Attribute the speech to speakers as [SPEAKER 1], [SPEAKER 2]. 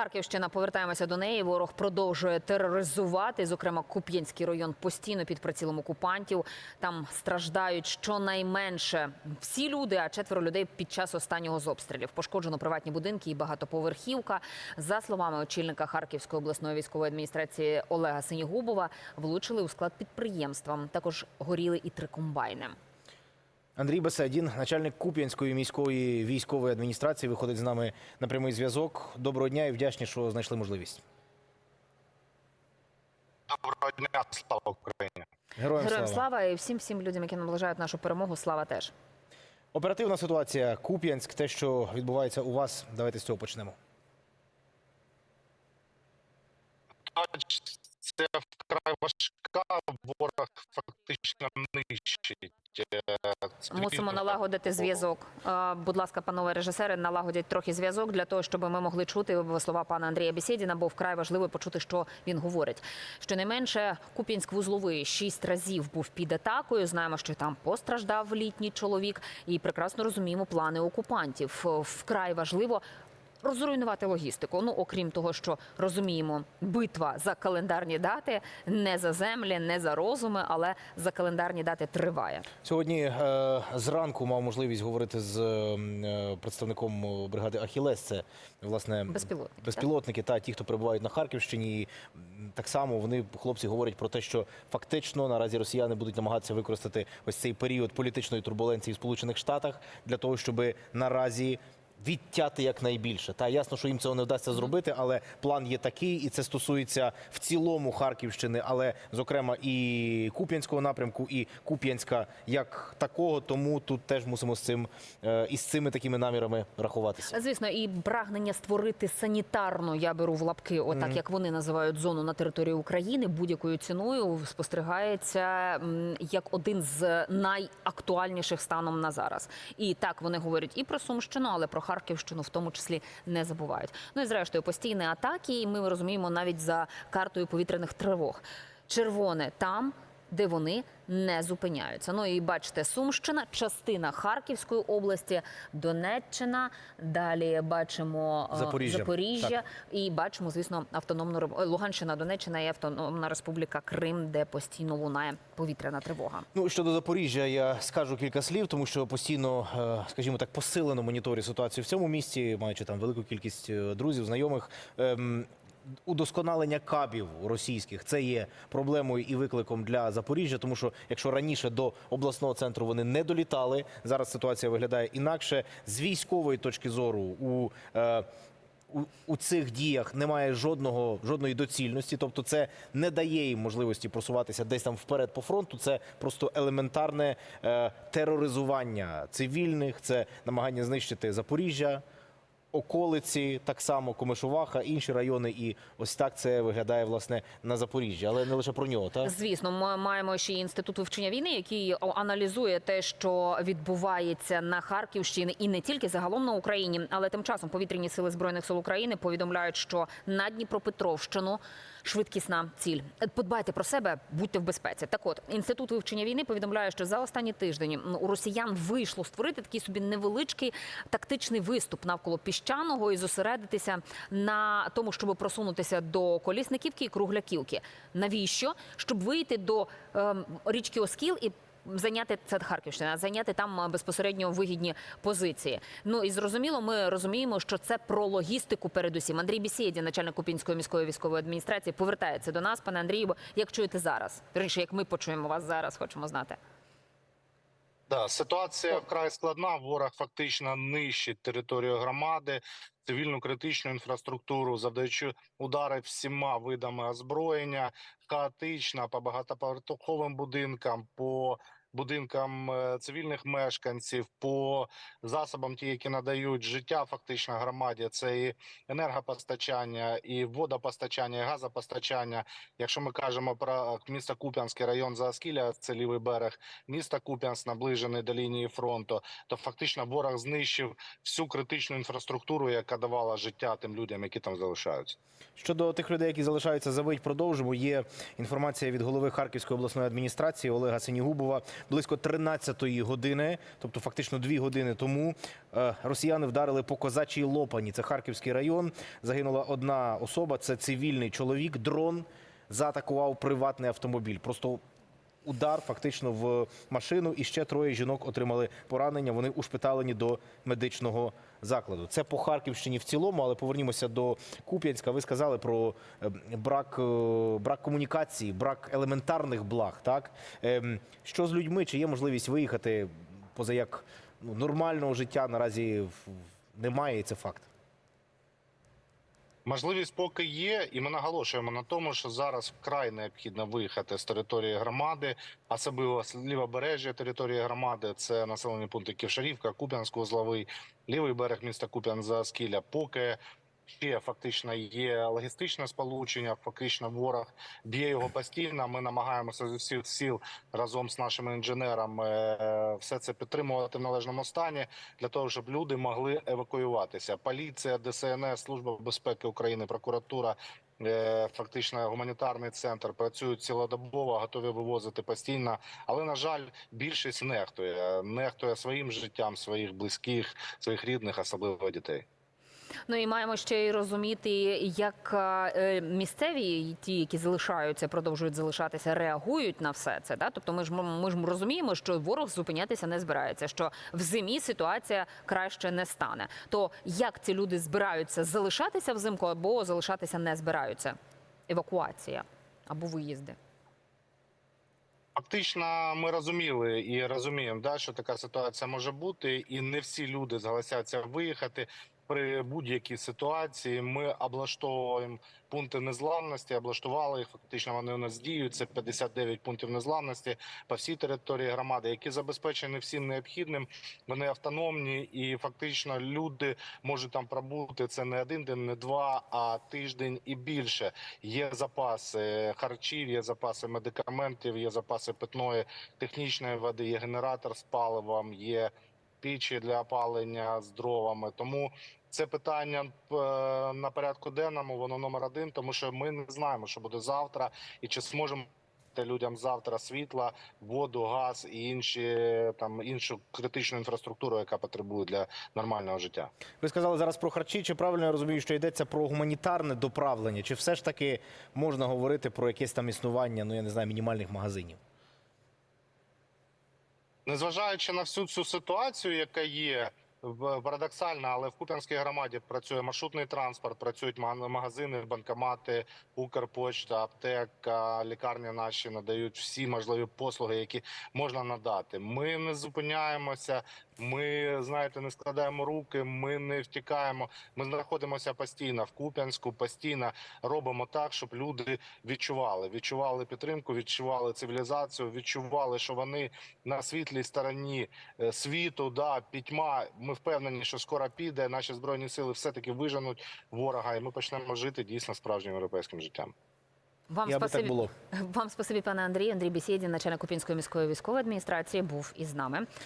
[SPEAKER 1] Харківщина, повертаємося до неї. Ворог продовжує тероризувати. Зокрема, Куп'янський район постійно під прицілом окупантів. Там страждають щонайменше всі люди, а четверо людей під час останнього з обстрілів. Пошкоджено приватні будинки і багатоповерхівка. За словами очільника Харківської обласної військової адміністрації Олега Синігубова, влучили у склад підприємства. Також горіли і три комбайни.
[SPEAKER 2] Андрій Беседін, начальник Куп'янської міської військової адміністрації, виходить з нами на прямий зв'язок. Доброго дня і вдячні, що знайшли можливість.
[SPEAKER 3] Доброго дня, слава Україні.
[SPEAKER 2] Героям,
[SPEAKER 1] Героям
[SPEAKER 2] слава.
[SPEAKER 1] слава і всім всім людям, які наближають нашу перемогу. Слава теж.
[SPEAKER 2] Оперативна ситуація. Куп'янськ, те, що відбувається у вас. Давайте з цього почнемо.
[SPEAKER 3] Це вкрай важка, ворог фактично нищить. е,
[SPEAKER 1] Мусимо налагодити зв'язок. Будь ласка, панове режисери, налагодять трохи зв'язок для того, щоб ми могли чути слова пана Андрія Бесєдіна, бо вкрай важливо почути, що він говорить. Щонайменше Куп'янськ вузловий шість разів був під атакою. Знаємо, що там постраждав літній чоловік, і прекрасно розуміємо плани окупантів. Вкрай важливо. Розруйнувати логістику. Ну окрім того, що розуміємо, битва за календарні дати не за землі, не за розуми, але за календарні дати триває.
[SPEAKER 2] Сьогодні е, зранку мав можливість говорити з е, представником бригади Ахілес. Це власне
[SPEAKER 1] Безпілотники,
[SPEAKER 2] безпілотники та ті, хто перебувають на Харківщині. І, так само вони хлопці говорять про те, що фактично наразі росіяни будуть намагатися використати ось цей період політичної турбуленції в Сполучених Штатах для того, щоб наразі. Відтяти якнайбільше. Та ясно, що їм цього не вдасться зробити, але план є такий, і це стосується в цілому Харківщини, але зокрема і Куп'янського напрямку, і Куп'янська як такого. Тому тут теж мусимо з цим е, із цими такими намірами рахуватися.
[SPEAKER 1] Звісно, і прагнення створити санітарну, я беру в лапки, отак як вони називають зону на території України, будь-якою ціною спостерігається як один з найактуальніших станом на зараз. І так вони говорять і про Сумщину, але про Харківщину в тому числі не забувають. Ну і зрештою постійні атаки. І ми розуміємо навіть за картою повітряних тривог. Червоне там. Де вони не зупиняються. Ну і бачите, Сумщина, частина Харківської області, Донеччина. Далі бачимо е,
[SPEAKER 2] Запоріжжя.
[SPEAKER 1] Запоріжжя і бачимо, звісно, автономну Реп- Луганщина, Донеччина і Автономна Республіка Крим, де постійно лунає повітряна тривога.
[SPEAKER 2] Ну щодо Запоріжжя, я скажу кілька слів, тому що постійно, е, скажімо так, посилено моніторю ситуацію в цьому місті, маючи там велику кількість е, друзів, знайомих. Удосконалення кабів російських це є проблемою і викликом для Запоріжжя, тому що якщо раніше до обласного центру вони не долітали, зараз ситуація виглядає інакше. З військової точки зору у е, у, у цих діях немає жодного жодної доцільності, тобто це не дає їм можливості просуватися десь там вперед по фронту. Це просто елементарне е, тероризування цивільних, це намагання знищити Запоріжжя. Околиці, так само Комишуваха, інші райони, і ось так це виглядає власне на Запоріжжі, але не лише про нього. Та
[SPEAKER 1] Звісно, ми маємо ще інститут вивчення війни, який аналізує те, що відбувається на Харківщині, і не тільки загалом на Україні, але тим часом повітряні сили збройних сил України повідомляють, що на Дніпропетровщину швидкісна ціль. Подбайте про себе, будьте в безпеці. Так, от інститут вивчення війни повідомляє, що за останні тиждень у росіян вийшло створити такий собі невеличкий тактичний виступ навколо піщаного і зосередитися на тому, щоб просунутися до колісниківки і кругляківки. Навіщо? Щоб вийти до ем, річки Оскіл і. Зайняти це Харківщина, зайняти там е, безпосередньо вигідні позиції. Ну і зрозуміло, ми розуміємо, що це про логістику. Передусім, Андрій Бісєді, начальник Купінської міської військової адміністрації, повертається до нас. Пане Андрію, бо як чуєте зараз? Вірніше, як ми почуємо вас зараз, хочемо знати.
[SPEAKER 3] Да, ситуація вкрай складна. Ворог фактично нищить територію громади, цивільну критичну інфраструктуру, завдаючи удари всіма видами озброєння, хаотично по багатоповерховим будинкам, по будинкам е, цивільних мешканців, по засобам, ті, які надають життя фактично громаді. Це і енергопостачання, і водопостачання, і газопостачання. Якщо ми кажемо про місто Куп'янський район Заоскілля, це лівий берег міста Куп'янськ, наближений до лінії фронту, то фактично ворог знищив всю критичну інфраструктуру, яка давала життя тим людям, які там залишаються.
[SPEAKER 2] Щодо тих людей, які залишаються за мить, продовжимо. Є інформація від голови Харківської обласної адміністрації Олега Синігубова близько 13-ї години, тобто фактично дві години тому, е, росіяни вдарили по козачій Лопані. Це Харківський район. Загинула одна особа. Це цивільний чоловік. Дрон заатакував приватний автомобіль. Просто удар фактично в машину, і ще троє жінок отримали поранення. Вони ушпиталені до медичного закладу. Це по Харківщині в цілому, але повернімося до Куп'янська. Ви сказали про е, брак, е, брак комунікації, брак елементарних благ. Так Ем, що з людьми? Чи є можливість виїхати поза як ну, нормального життя наразі немає, і це факт.
[SPEAKER 3] Можливість поки є, і ми наголошуємо на тому, що зараз вкрай необхідно виїхати з території громади, особливо з лівобережжя території громади. Це населені пункти Ківшарівка, Куп'янськ, Узловий, лівий берег міста Куп'ян за Скіля. Поки ще фактично є логістичне сполучення, фактично ворог б'є його постійно. Ми намагаємося з усіх сил разом з нашими інженерами е, все це підтримувати в належному стані для того, щоб люди могли евакуюватися. Поліція, ДСНС, Служба безпеки України, прокуратура. е, Фактично гуманітарний центр працюють цілодобово, готові вивозити постійно. Але на жаль, більшість нехтує, нехтує своїм життям, своїх близьких, своїх рідних, особливо дітей.
[SPEAKER 1] Ну і маємо ще й розуміти, як е, місцеві ті, які залишаються, продовжують залишатися, реагують на все це. Да? Тобто, ми ж ми ж розуміємо, що ворог зупинятися не збирається. Що в зимі ситуація краще не стане. То як ці люди збираються залишатися взимку або залишатися не збираються? Евакуація або виїзди.
[SPEAKER 3] Фактично, ми розуміли і розуміємо, да, що така ситуація може бути, і не всі люди зголосяться виїхати. При будь-якій ситуації ми облаштовуємо пункти незламності, облаштували їх. Фактично вони у нас діють. Це 59 пунктів незламності по всій території громади, які забезпечені всім необхідним. Вони автономні, і фактично люди можуть там пробути це не один день, не два, а тиждень і більше. Є запаси харчів, є запаси медикаментів, є запаси питної технічної води, є генератор з паливом, є пічі для опалення з дровами. Тому це питання е, на порядку денному, воно номер один, тому що ми не знаємо, що буде завтра, і чи зможемо людям завтра світла, воду, газ і інші там іншу критичну інфраструктуру, яка потребує для нормального життя.
[SPEAKER 2] Ви сказали зараз про харчі. Чи правильно я розумію, що йдеться про гуманітарне доправлення? Чи все ж таки можна говорити про якесь там існування, ну я не знаю, мінімальних магазинів?
[SPEAKER 3] Незважаючи на всю цю ситуацію, яка є парадоксально, але в Куп'янській громаді працює маршрутний транспорт, працюють ма- магазини, банкомати, Укрпочта, аптека, лікарні наші надають всі можливі послуги, які можна надати. Ми не зупиняємося. Ми знаєте, не складаємо руки. Ми не втікаємо. Ми знаходимося постійно в Куп'янську, постійно робимо так, щоб люди відчували, відчували підтримку, відчували цивілізацію, відчували, що вони на світлій стороні е, світу. Да, пітьма. Ми впевнені, що скоро піде. Наші збройні сили все таки виженуть ворога, і ми почнемо жити дійсно справжнім європейським життям.
[SPEAKER 1] Вам
[SPEAKER 2] Я так
[SPEAKER 1] спасибі.
[SPEAKER 2] було.
[SPEAKER 1] Вам спасибі, пане Андрій. Андрій Бесєдін, начальник Купінської міської військової адміністрації, був із нами.